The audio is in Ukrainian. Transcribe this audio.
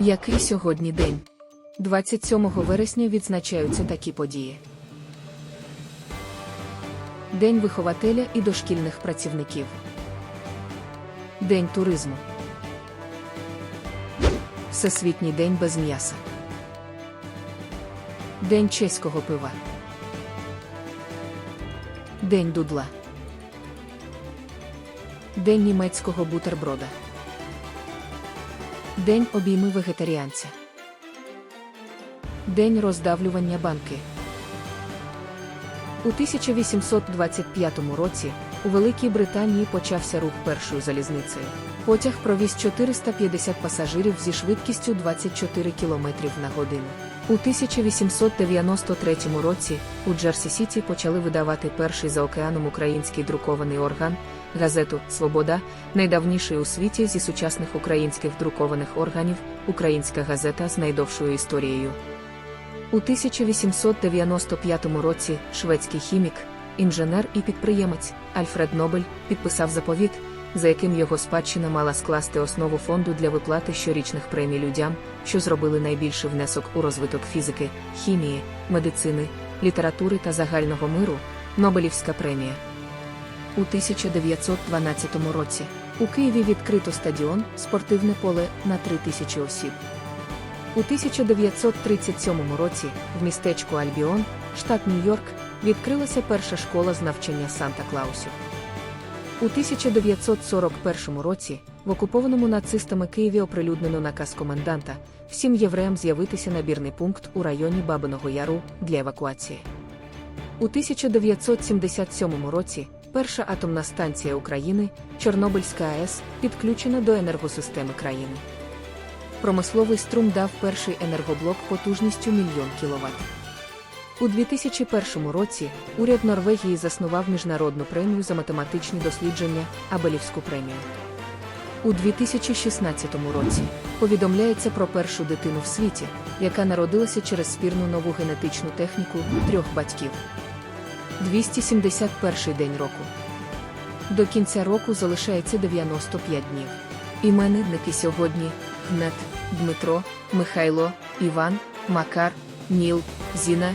Який сьогодні день? 27 вересня відзначаються такі події. День вихователя і дошкільних працівників. День туризму. Всесвітній день без м'яса. День чеського пива. День дудла. День німецького бутерброда. День обійми вегетаріанця. День роздавлювання банки. У 1825 році у Великій Британії почався рух першою залізницею. Потяг провіз 450 пасажирів зі швидкістю 24 км на годину. У 1893 році у Джерсі-Сіті почали видавати перший за океаном український друкований орган газету Свобода, найдавніший у світі зі сучасних українських друкованих органів, українська газета з найдовшою історією. У 1895 році шведський хімік, інженер і підприємець Альфред Нобель підписав заповіт, за яким його спадщина мала скласти основу фонду для виплати щорічних премій людям, що зробили найбільший внесок у розвиток фізики, хімії, медицини, літератури та загального миру Нобелівська премія. У 1912 році у Києві відкрито стадіон, спортивне поле на 3 тисячі осіб. У 1937 році в містечку Альбіон, штат Нью-Йорк, відкрилася перша школа з навчання Санта-Клаусів. У 1941 році в окупованому нацистами Києві оприлюднено наказ коменданта всім євреям з'явитися набірний пункт у районі Бабиного Яру для евакуації. У 1977 році перша атомна станція України, Чорнобильська АЕС, підключена до енергосистеми країни. Промисловий струм дав перший енергоблок потужністю мільйон кіловат. У 2001 році уряд Норвегії заснував міжнародну премію за математичні дослідження Абелівську премію. У 2016 році повідомляється про першу дитину в світі, яка народилася через спірну нову генетичну техніку трьох батьків. 271 день року. До кінця року залишається 95 днів. Іменинники сьогодні Гнет, Дмитро, Михайло, Іван, Макар, Ніл, Зіна,